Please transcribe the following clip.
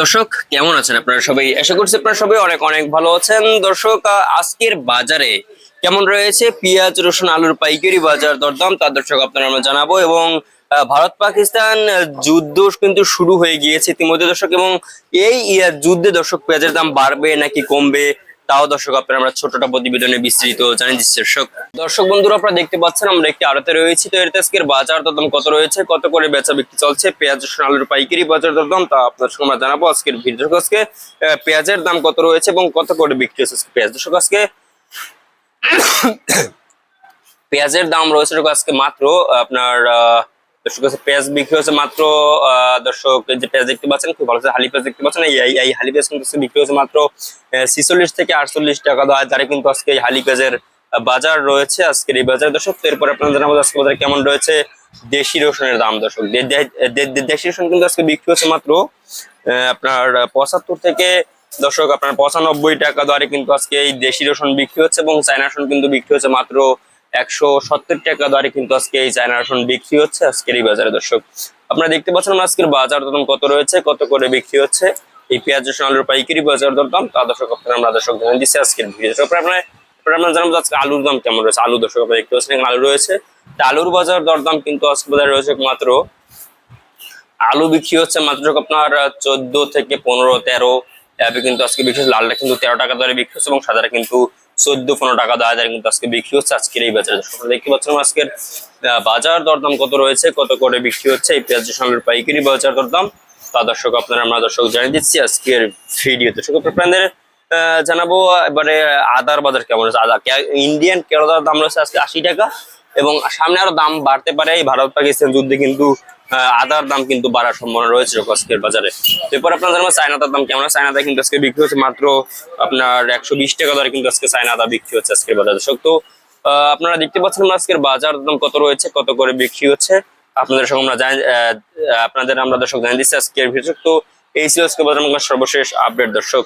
দর্শক, কেমন আছেন আপনারা সবাই? আশা করছি আপনারা সবাই অনেক অনেক ভালো আছেন। দর্শক আজকের বাজারে কেমন রয়েছে? পেঁয়াজ, রসুন, আলুর পাইকারি বাজার দরদাম তার দর্শক আপনারা আমরা জানাব এবং ভারত, পাকিস্তান যুদ্ধ কিন্তু শুরু হয়ে গিয়েছে ইতিমধ্যে দর্শক এবং এই যুদ্ধে দর্শক পেঁয়াজের দাম বাড়বে নাকি কমবে? তাও দর্শক আপনারা আমরা ছোটটা প্রতিবেদনে বিস্তৃত জানিয়ে দিচ্ছি দর্শক। দর্শক বন্ধুরা আপনারা দেখতে পাচ্ছেন আমরা একটি আড়তে রয়েছি। তো এর আজকের বাজার দরদাম কত রয়েছে? কত করে বেচা বিক্রি চলছে? পেঁয়াজ রসুন আলুর পাইকারি বাজার দরদাম তা আপনার সঙ্গে আমরা জানাব আজকের ভিডিও আজকে আহ, পেঁয়াজের দাম কত রয়েছে এবং কত করে বিক্রি হচ্ছে পেঁয়াজ? দর্শক আজকে পেঁয়াজের দাম রয়েছে আজকে মাত্র আপনার দর্শক কাছে পেঁয়াজ বিক্রি হচ্ছে মাত্র দর্শক যে পেঁয়াজ দেখতে পাচ্ছেন খুব ভালো হালি পেঁয়াজ দেখতে পাচ্ছেন এই এই- হালি পেঁয়াজ কিন্তু বিক্রি হচ্ছে মাত্র ছিচল্লিশ থেকে আটচল্লিশ টাকা দেওয়া যারে কিন্তু আজকে এই হালি পেঁয়াজের বাজার রয়েছে আজকের এই বাজার। দর্শক এরপর আপনারা জানাব আজকে বাজারে কেমন রয়েছে দেশি রসুনের দাম। দর্শক দেশি রসুন কিন্তু আজকে বিক্রি হচ্ছে মাত্র আপনার পঁচাত্তর থেকে, দর্শক, আপনার পঁচানব্বই টাকা দরে কিন্তু আজকে এই দেশি রসুন বিক্রি হচ্ছে এবং চায়না রসুন কিন্তু বিক্রি হচ্ছে মাত্র একশো সত্তর টাকা দরে কিন্তু আজকে এই চায়না রসুন বিক্রি হচ্ছে আজকের এই বাজারে। দর্শক, আপনারা দেখতে পাচ্ছেন আজকের বাজার দরদাম কত রয়েছে, কত করে বিক্রি হচ্ছে। এই পেঁয়াজ রসুন, আলুর পাইকারি বাজার দরদাম, তা দর্শক আপনারা আমরা দর্শক জানিয়ে দিচ্ছি আজকের ভিডিও আপনার আলুর দাম কেমন রয়েছে? আলু দর্শক, আপনারা দেখতে পাচ্ছেন আলু রয়েছে। আলুর বাজার দরদাম কিন্তু আজকে বাজারে রয়েছে মাত্র, আলু বিক্রি হচ্ছে মাত্র আপনার চোদ্দ থেকে পনেরো, তেরো। এভাবে কিন্তু আজকে বিক্রি হচ্ছে। লালটা কিন্তু তেরো টাকা দরে বিক্রি হচ্ছে এবং সাদাটা কিন্তু চোদ্দ, পনেরো টাকা দরে কিন্তু আজকে বিক্রি হচ্ছে আজকের এই বাজারে। আপনারা দেখতে পাচ্ছেন আজকের বাজার দরদাম কত রয়েছে, কত করে বিক্রি হচ্ছে এই পেঁয়াজ সঙ্গে পাইকারি বাজার দরদাম। তা দর্শক, আপনারা আমরা দর্শক জানিয়ে দিচ্ছি আজকের ভিডিও। দর্শক আপনাদের জানাব, এবারে আদার বাজার কেমন আছে? আদা ইন্ডিয়ান কেরলার দাম রয়েছে আজকে আশি টাকা এবং সামনে আরও দাম বাড়তে পারে। এই ভারত, পাকিস্তান যুদ্ধে কিন্তু আদার দাম কিন্তু বাড়ার সম্ভাবনা রয়েছে আজকের বাজারে। এরপর আপনার জানাব চায়নাদার দাম কেমন আছে? চায়নাদা কিন্তু আজকে বিক্রি হচ্ছে মাত্র আপনার একশো বিশ টাকা দরে কিন্তু আজকে চায়নাদা বিক্রি হচ্ছে আজকের বাজারে। তো আপনারা দেখতে পাচ্ছেন আজকের বাজার দাম কত রয়েছে, কত করে বিক্রি হচ্ছে। আপনাদের সঙ্গে আমরা আপনাদের, আমরা দর্শক জানিয়ে দিচ্ছি আজকের ভিডিও। তো, এই ছিল আজকে বাজার সর্বশেষ আপডেট দর্শক।